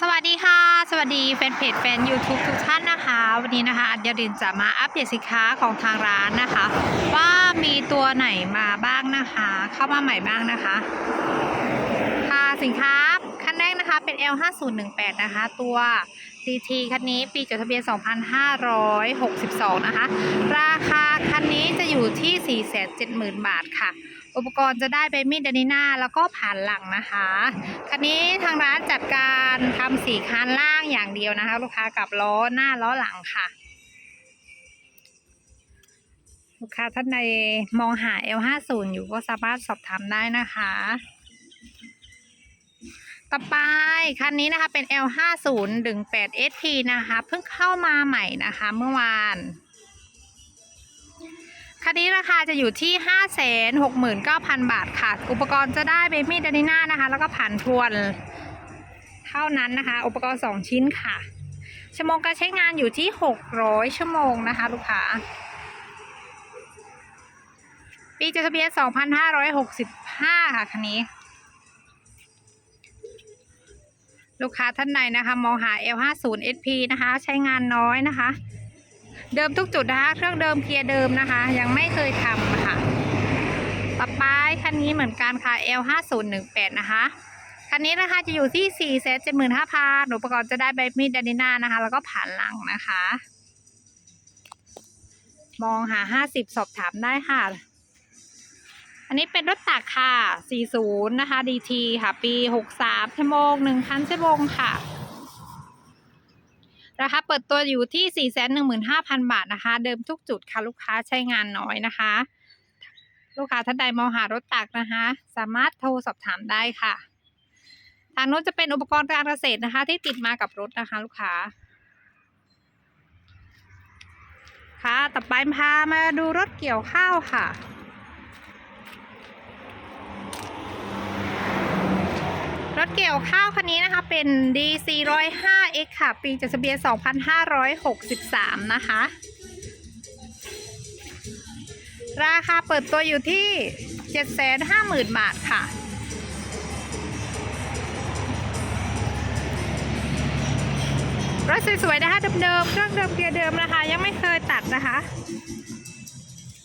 สวัสดีค่ะ สวัสดีแฟนเพจแฟน YouTube ทุกท่านนะคะ วันนี้นะคะ อัญญรินจะมาอัปเดตสินค้าของทางร้านนะคะ ว่ามีตัวไหนมาบ้างนะคะ เข้ามาใหม่บ้างนะคะ ค่ะสินค้าขั้นแรกนะคะเป็น L5018 นะคะ ตัว CT คันนี้ปีจดทะเบียน 2562 นะคะ ราคาคันนี้จะอยู่ที่ 470,000 บาทค่ะ อุปกรณ์จะได้เป็นมีดดานิน่าแล้วก็ผ่านหลังนะคะ คันนี้ทางร้านจัดการทำสีคานล่างอย่างเดียวนะคะ ลูกค้ากับล้อหน้าล้อหลังค่ะ ลูกค้าท่านใดมองหา L50 อยู่ก็สามารถสอบถามได้นะคะ ต่อไปคันนี้นะคะเป็น L5018SP นะคะเพิ่งเข้ามาใหม่นะคะเมื่อวานคันนี้ราคาจะอยู่ที่ 569,000 บาทค่ะ อุปกรณ์จะได้เบมี่ดานิน่านะคะ แล้วก็ผ่านทวนเท่านั้นนะคะ อุปกรณ์ 2 ชิ้นค่ะ ชั่วโมงการใช้งานอยู่ที่ 600 ชั่วโมงนะคะ ลูกค้า ปีจดทะเบียน 2565 ค่ะคันนี้ ลูกค้าท่านใดนะคะมองหา L50 SP นะคะ ใช้งานน้อยนะคะ เดิมทุกจุดนะคะ เครื่องเดิมเกียร์เดิมนะคะ ยังไม่เคยทำนะคะต่อไปคันนี้เหมือนกันค่ะ L5018 นะคะคันนี้ราคาจะอยู่ที่ 4 7 5 0 0 0อุประกรณ์จะได้ใบมีดดานิน่านะคะ แล้วก็ผ่านหลังนะคะ มองหา 50 สอบถามได้ค่ะ อันนี้เป็นรถตักค่ะ 40 นะคะ DT ค่ะ ปี 63 ชั่วโมง1,000ชั่วโมงค่ะ ราคาเปิดตัวอยู่ที่ 415,000 บาทนะคะ เดิมทุกจุดค่ะ ลูกค้าใช้งานน้อยนะคะ ลูกค้าท่านใดมองหารถตักนะคะ สามารถโทรสอบถามได้ค่ะ ทางโน้นจะเป็นอุปกรณ์การเกษตรนะคะ ที่ติดมากับรถนะคะ ลูกค้าค่ะ ต่อไปพามาดูรถเกี่ยวข้าวค่ะ รถเกี่ ยวข้าวคันนี้นะคะเป็น DC 105X ค่ะ ปีจดทะเบียน 2563 นะคะ ราคาเปิดตัวอยู่ที่ 750,000 บาทค่ะ รถสวยๆนะคะเดิมๆเครื่องเดิมเกียร์เดิมนะคะ ยังไม่เคยตัดนะคะ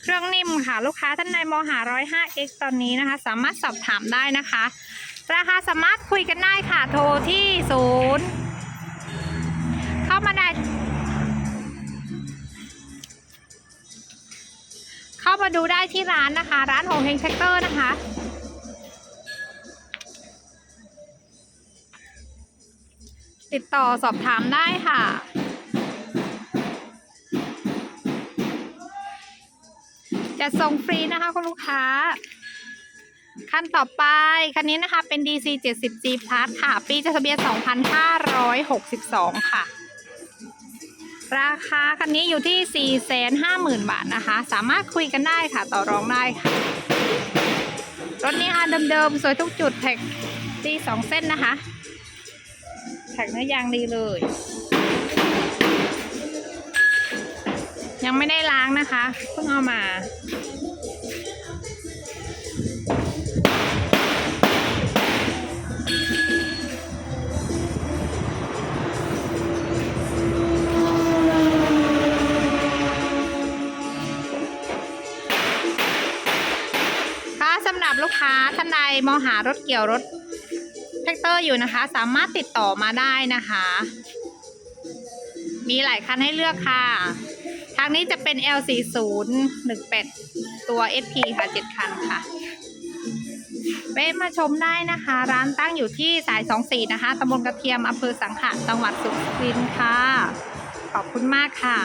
เครื่องนิ่มค่ะ ลูกค้าท่านใดมองหา 105X ตอนนี้นะคะ สามารถสอบถามได้นะคะ ราคาสามารถคุยกันได้ค่ะ โทรที่ศูนย์เข้ามาได้ เข้ามาดูได้ที่ร้านนะคะ ร้านโฮงเฮงแท็กเตอร์นะคะติดต่อสอบถามได้ค่ะ จะส่งฟรีนะคะคุณลูกค้า คันต่อไป คันนี้นะคะเป็น DC 70G Plus ค่ะ ปีจดทะเบียน 2562 ค่ะ ราคาคันนี้อยู่ที่ 450,000 บาทนะคะ สามารถคุยกันได้ค่ะ ต่อรองได้ค่ะ รถนี้ค่ะเดิมๆ สวยทุกจุดแท็กดีสองเส้นนะคะ แท็กเนื้อยางดีเลย ยังไม่ได้ล้างนะคะ เพิ่งเอามา ลูกค้าท่านใดมองหารถเกี่ยวรถแท็กเตอร์อยู่นะคะ สามารถติดต่อมาได้นะคะ มีหลายคันให้เลือกค่ะ ทางนี้จะเป็น L4018 ตัว SP ค่ะ 7 คันค่ะแวะมาชมได้นะคะ ร้านตั้งอยู่ที่สาย 24 นะคะตำบลกระเทียมอำเภอสังขะจังหวัดสุรินทร์ค่ะ ขอบคุณมากค่ะ